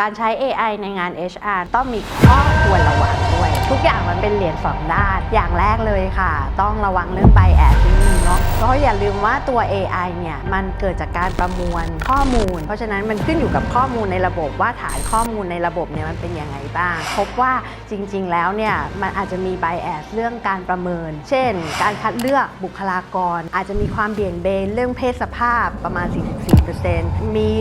การใช้ AI ในงาน HR ต้องมีข้อควรระวังด้วย ทุกอย่างมันเป็นเหรียญสองด้าน อย่างแรกเลยค่ะ ต้องระวังเรื่อง bias นิดนึง อย่าลืมว่าตัว AI เนี่ยมันเกิดจากการประมวลข้อมูล เพราะฉะนั้นมันขึ้นอยู่กับข้อมูลในระบบว่าฐานข้อมูลในระบบเนี่ยมันเป็นยังไงบ้าง พบว่าจริง ๆ แล้วเนี่ยมันอาจจะมี bias เรื่องการประเมิน เช่น การคัดเลือกบุคลากร อาจจะมีความเบี่ยงเบนเรื่องเพศสภาพประมาณ 44%มี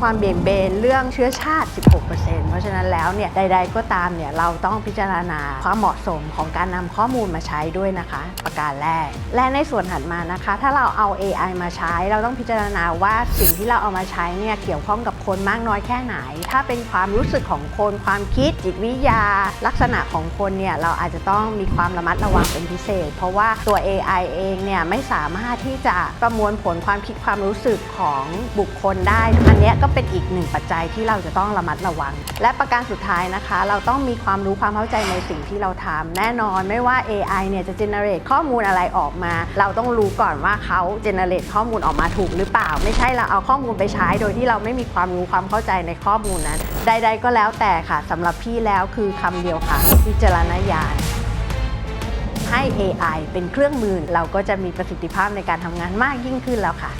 ความเบี่ยงเบนเรื่องเชื้อชาติ 16%เพราะฉะนั้นแล้วเนี่ยใด ๆ ก็ตามเนี่ยเราต้องพิจารณาความเหมาะสมของการนำข้อมูลมาใช้ด้วยนะคะ ประการแรก และในส่วนถัดมานะคะถ้าเราเอา AI มาใช้ เราต้องพิจารณาว่าสิ่งที่เราเอามาใช้เนี่ยเกี่ยวข้องกับคนมากน้อยแค่ไหน ถ้าเป็นความรู้สึกของคน ความคิดจิตวิทยา ลักษณะของคนเนี่ยเราอาจจะต้องมีความระมัดระวังเป็นพิเศษ เพราะว่าตัว AI เองเนี่ยไม่สามารถที่จะประมวลผลความคิดความรู้สึกของบุคคลได้ อันนี้ก็เป็นอีกหนึ่งปัจจัยที่เราจะต้องระมัดระวัง และประการสุดท้ายนะคะ เราต้องมีความรู้ความเข้าใจในสิ่งที่เราทำแน่นอนไม่ว่า AI เนี่ยจะ generate ข้อมูลอะไรออกมา เราต้องรู้ก่อนว่าเขาเจเนเรตข้อมูลออกมาถูกหรือเปล่า ไม่ใช่เราเอาข้อมูลไปใช้โดยที่เราไม่มีความรู้ความเข้าใจในข้อมูลนั้น ใด ๆ ก็แล้วแต่ค่ะสำหรับพี่แล้วคือคำเดียวค่ะ วิจารณญาณให้ AI เป็นเครื่องมือเราก็จะมีประสิทธิภาพในการทำงานมากยิ่งขึ้นแล้วค่ะ